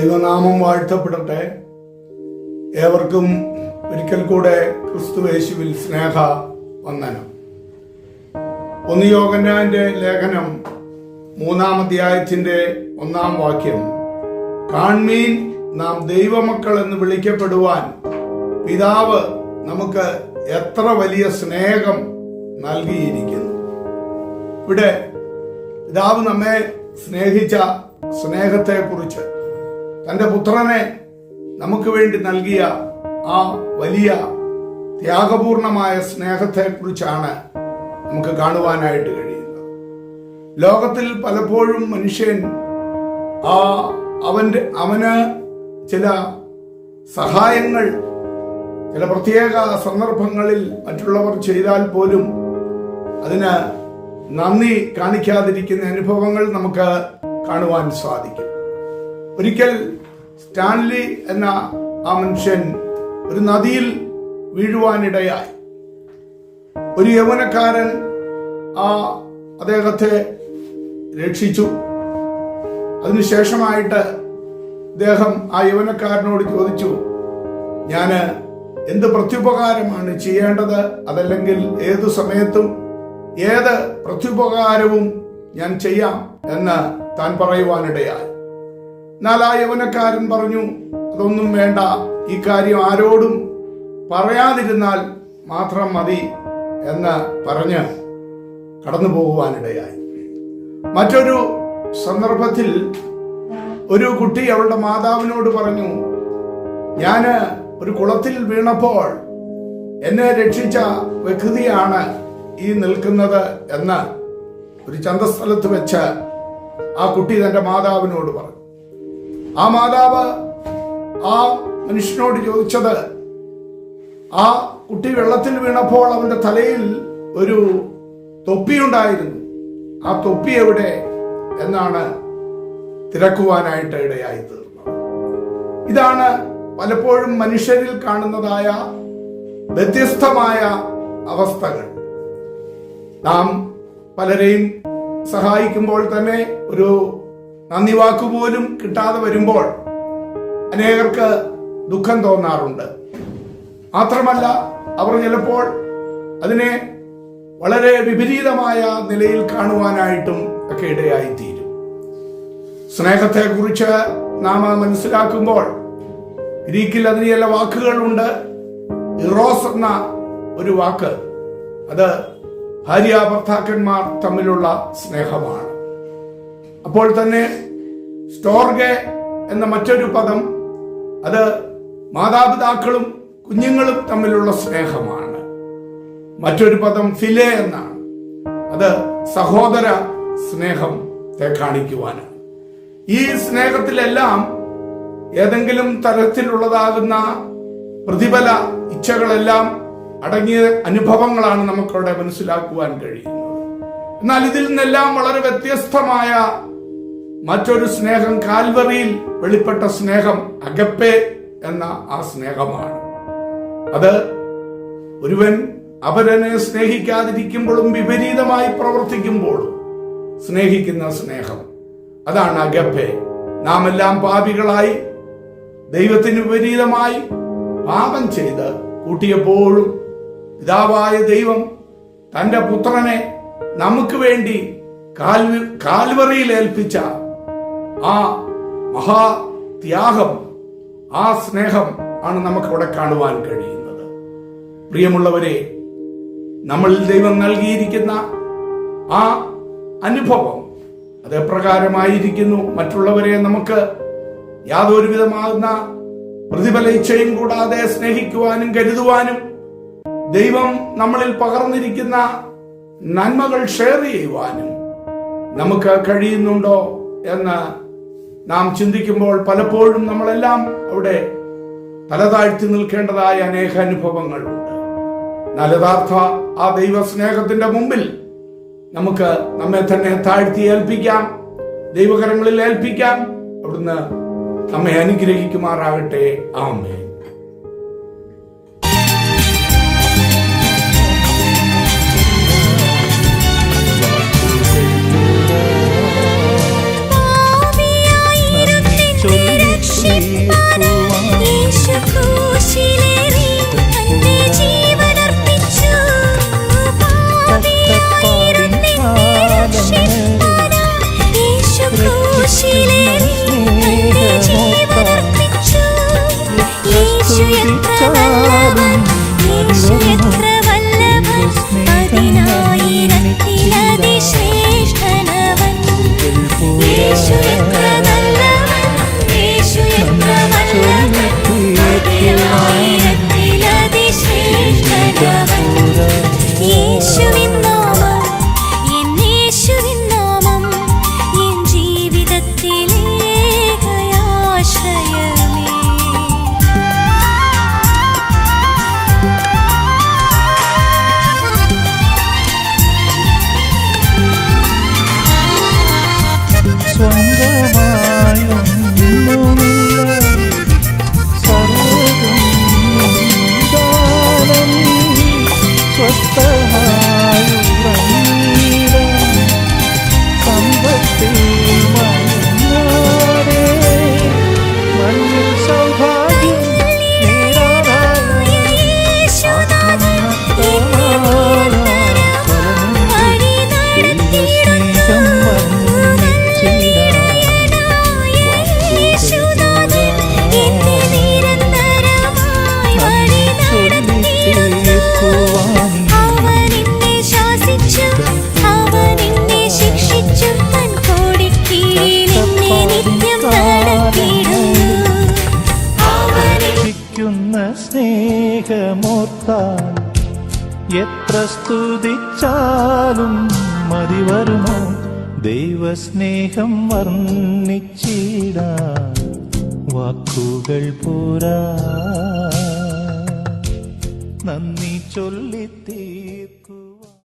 ദൈവനാമം വാഴ്ത്തപ്പെടട്ടെ. ഏവർക്കും ഒരിക്കൽ കൂടെ ക്രിസ്തു യേശുവിൽ സ്നേഹ വന്ദനം. ഒന്ന് യോഗന്നാന്റെ ലേഖനം മൂന്നാം അധ്യായത്തിന്റെ ഒന്നാം വാക്യം. കാൺമീൻ നാം ദൈവമക്കൾ എന്ന് വിളിക്കപ്പെടുവാൻ പിതാവ് നമുക്ക് എത്ര വലിയ സ്നേഹം നൽകിയിരിക്കുന്നു. ഇവിടെ പിതാവ് നമ്മെ സ്നേഹിച്ച സ്നേഹത്തെക്കുറിച്ച് തന്റെ പുത്രനെ നമുക്ക് വേണ്ടി നൽകിയ ആ വലിയ ത്യാഗപൂർണമായ സ്നേഹത്തെക്കുറിച്ചാണ് നമുക്ക് കാണുവാനായിട്ട് കഴിയുന്നത്. ലോകത്തിൽ പലപ്പോഴും മനുഷ്യൻ ആ അവന്റെ അവന് ചില സഹായങ്ങൾ ചില പ്രത്യേക സന്ദർഭങ്ങളിൽ മറ്റുള്ളവർ ചെയ്താൽ പോലും അതിന് നന്ദി കാണിക്കാതിരിക്കുന്ന അനുഭവങ്ങൾ നമുക്ക് കാണുവാൻ സാധിക്കും. ഒരിക്കൽ സ്റ്റാൻലി എന്ന ആ മനുഷ്യൻ ഒരു നദിയിൽ വീഴുവാനിടയായി. ഒരു യൗവനക്കാരൻ ആ അദ്ദേഹത്തെ രക്ഷിച്ചു. അതിനുശേഷമായിട്ട് അദ്ദേഹം ആ യൗവനക്കാരനോട് ചോദിച്ചു ഞാൻ എന്ത് പ്രത്യുപകാരമാണ് ചെയ്യേണ്ടത്? അതല്ലെങ്കിൽ ഏതു സമയത്തും ഏത് പ്രത്യുപകാരവും ഞാൻ ചെയ്യാം എന്ന് താൻ പറയുവാനിടയായി. എന്നാൽ യൗവനക്കാരൻ പറഞ്ഞു അതൊന്നും വേണ്ട. ഈ കാര്യം ആരോടും പറയാതിരുന്നാൽ മാത്രം മതി എന്ന് പറഞ്ഞ് കടന്നു പോകുവാനിടയായി. മറ്റൊരു സന്ദർഭത്തിൽ ഒരു കുട്ടി അവളുടെ മാതാവിനോട് പറഞ്ഞു ഞാൻ ഒരു കുളത്തിൽ വീണപ്പോൾ എന്നെ രക്ഷിച്ച വ്യക്തിയാണ് ഈ നിൽക്കുന്നത് എന്ന് ഒരു ചന്തസ്ഥലത്ത് വെച്ച് ആ കുട്ടി തന്റെ മാതാവിനോട് പറഞ്ഞു. ആ മാതാവ് ആ മനുഷ്യനോട് ചോദിച്ചത് ആ കുട്ടി വെള്ളത്തിൽ വീണപ്പോൾ അവന്റെ തലയിൽ ഒരു തൊപ്പി ഉണ്ടായിരുന്നു ആ തൊപ്പി എവിടെ എന്നാണ് തിരക്കുവാനായിട്ട് ഇടയായി തീർന്നത്. ഇതാണ് പലപ്പോഴും മനുഷ്യരിൽ കാണുന്നതായ വ്യത്യസ്തമായ അവസ്ഥകൾ. നാം പലരെയും സഹായിക്കുമ്പോൾ തന്നെ ഒരു നന്ദി വാക്കുപോലും കിട്ടാതെ വരുമ്പോൾ അനേകർക്ക് ദുഃഖം തോന്നാറുണ്ട്. മാത്രമല്ല അവർ ചിലപ്പോൾ അതിനെ വളരെ വിപരീതമായ നിലയിൽ കാണുവാനായിട്ടും ഒക്കെ ഇടയായിത്തീരും. സ്നേഹത്തെക്കുറിച്ച് നാം മനസ്സിലാക്കുമ്പോൾ ഗ്രീക്കിൽ അതിന് ചില വാക്കുകളുണ്ട്. ഇറോസ് എന്ന ഒരു വാക്ക്. അത് ഭാര്യ ഭർത്താക്കന്മാർ തമ്മിലുള്ള സ്നേഹമാണ്. അപ്പോൾ തന്നെ സ്റ്റോർഗെ എന്ന മറ്റൊരു പദം അത് മാതാപിതാക്കളും കുഞ്ഞുങ്ങളും തമ്മിലുള്ള സ്നേഹമാണ്. മറ്റൊരു പദം ഫിലെ എന്നാണ്. അത് സഹോദര സ്നേഹത്തെ കാണിക്കുവാനാണ് ഈ സ്നേഹത്തിലെല്ലാം ഏതെങ്കിലും തരത്തിലുള്ളതാകുന്ന പ്രതിഫല ഇച്ഛകളെല്ലാം അടങ്ങിയ അനുഭവങ്ങളാണ് നമുക്കവിടെ മനസ്സിലാക്കുവാൻ കഴിയുന്നത്. എന്നാൽ ഇതിൽ നിന്നെല്ലാം വളരെ വ്യത്യസ്തമായ മറ്റൊരു സ്നേഹം കാൽവറിയിൽ വെളിപ്പെട്ട സ്നേഹം അഗപ്പെ എന്ന ആ സ്നേഹമാണ്. അത് ഒരുവൻ അവരനെ സ്നേഹിക്കാതിരിക്കുമ്പോഴും വിപരീതമായി പ്രവർത്തിക്കുമ്പോഴും സ്നേഹിക്കുന്ന സ്നേഹം. അതാണ് അഗപ്പെ. നാം എല്ലാം പാപികളായി ദൈവത്തിന് വിപരീതമായി പാപം ചെയ്ത് കൂട്ടിയപ്പോഴും പിതാവായ ദൈവം തന്റെ പുത്രനെ നമുക്ക് വേണ്ടി കാൽവി കാൽവറിയിൽ ഏൽപ്പിച്ച ആ മഹാത്യാഗം ആ സ്നേഹം ആണ് നമുക്ക് ഇവിടെ കാണുവാൻ കഴിയുന്നത്. പ്രിയമുള്ളവരെ നമ്മൾ ദൈവം നൽകിയിരിക്കുന്ന ആ അനുഭവം അത് എപ്രകാരമായിരിക്കുന്നു മറ്റുള്ളവരെ നമുക്ക് യാതൊരു വിധമാകുന്ന പ്രതിഫല ഇച്ഛയും കൂടാതെ സ്നേഹിക്കുവാനും കരുതുവാനും ദൈവം നമ്മളിൽ പകർന്നിരിക്കുന്ന നന്മകൾ ഷെയർ ചെയ്യുവാനും നമുക്ക് കഴിയുന്നുണ്ടോ എന്ന് നാം ചിന്തിക്കുമ്പോൾ പലപ്പോഴും നമ്മളെല്ലാം അവിടെ തലതാഴ്ത്തി നിൽക്കേണ്ടതായ അനേക അനുഭവങ്ങളുണ്ട് എന്നാൽ യഥാർത്ഥ ആ ദൈവ സ്നേഹത്തിന്റെ മുമ്പിൽ നമുക്ക് നമ്മെ തന്നെ താഴ്ത്തി ഏൽപ്പിക്കാം ദൈവകരങ്ങളിൽ ഏൽപ്പിക്കാം. അവിടുന്ന് നമ്മെ അനുഗ്രഹിക്കുമാറാകട്ടെ. ആമേ സ്തുതിച്ചാലും മതി വരുമോ? ദൈവസ്നേഹം വർണിച്ചിടാൻ വാക്കുകൾ പോരാ. നന്ദി ചൊല്ലി തീർക്കൂ